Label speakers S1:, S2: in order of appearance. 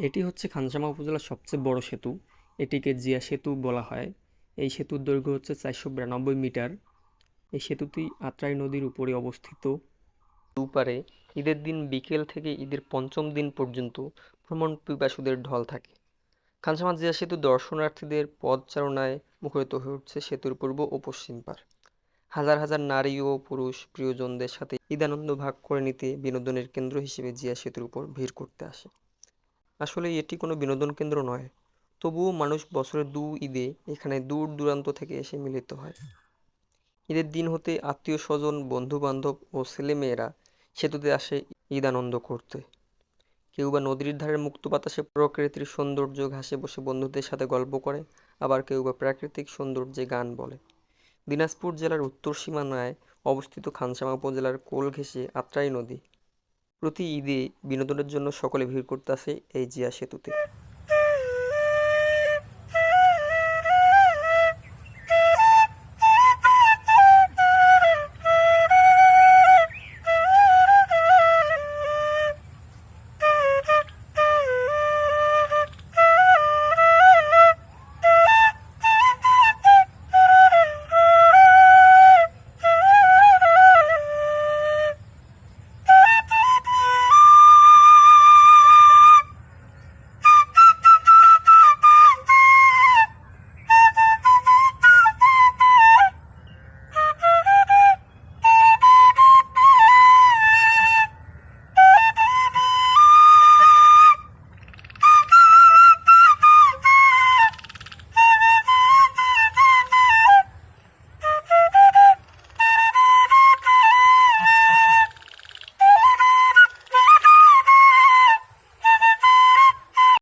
S1: এটি হচ্ছে খানসামা উপজেলার সবচেয়ে বড় সেতু। এটিকে জিয়া সেতু বলা হয়। এই সেতুর দৈর্ঘ্য হচ্ছে চারশো বিরানব্বই মিটার। এই সেতুটি আত্রাই নদীর উপরে অবস্থিত। দুপারে ঈদের দিন বিকেল থেকে ঈদের পঞ্চম দিন পর্যন্ত ভ্রমণ পিপাসুদের ঢল থাকে। খানসামা জিয়া সেতু দর্শনার্থীদের পদচারণায় মুখরিত হয়ে উঠছে সেতুর পূর্ব ও পশ্চিম পার। হাজার হাজার নারী ও পুরুষ প্রিয়জনদের সাথে ঈদানন্দ ভাগ করে নিতে বিনোদনের কেন্দ্র হিসেবে জিয়া সেতুর উপর ভিড় করতে আসে। আসলে এটি কোনো বিনোদন কেন্দ্র নয়। তবুও মানুষ বছরের দু ঈদে এখানে দূর দূরান্ত থেকে এসে মিলিত হয়। ঈদের দিন হতে আত্মীয় স্বজন বন্ধু বান্ধব ও ছেলেমেয়েরা সেতুতে আসে ঈদ আনন্দ করতে। কেউ বা নদীর ধারের মুক্ত বাতাসে প্রকৃতির সৌন্দর্য ঘাসে বসে বন্ধুদের সাথে গল্প করে, আবার কেউ বা প্রাকৃতিক সৌন্দর্যে গান বলে। দিনাজপুর জেলার উত্তর সীমানায় অবস্থিত খানসামা উপজেলার কোল ঘেঁষে আত্রাই নদী। প্রতি ঈদে বিনোদনের জন্য সকলে ভিড় করতে আসে এই জিয়া সেতুতে।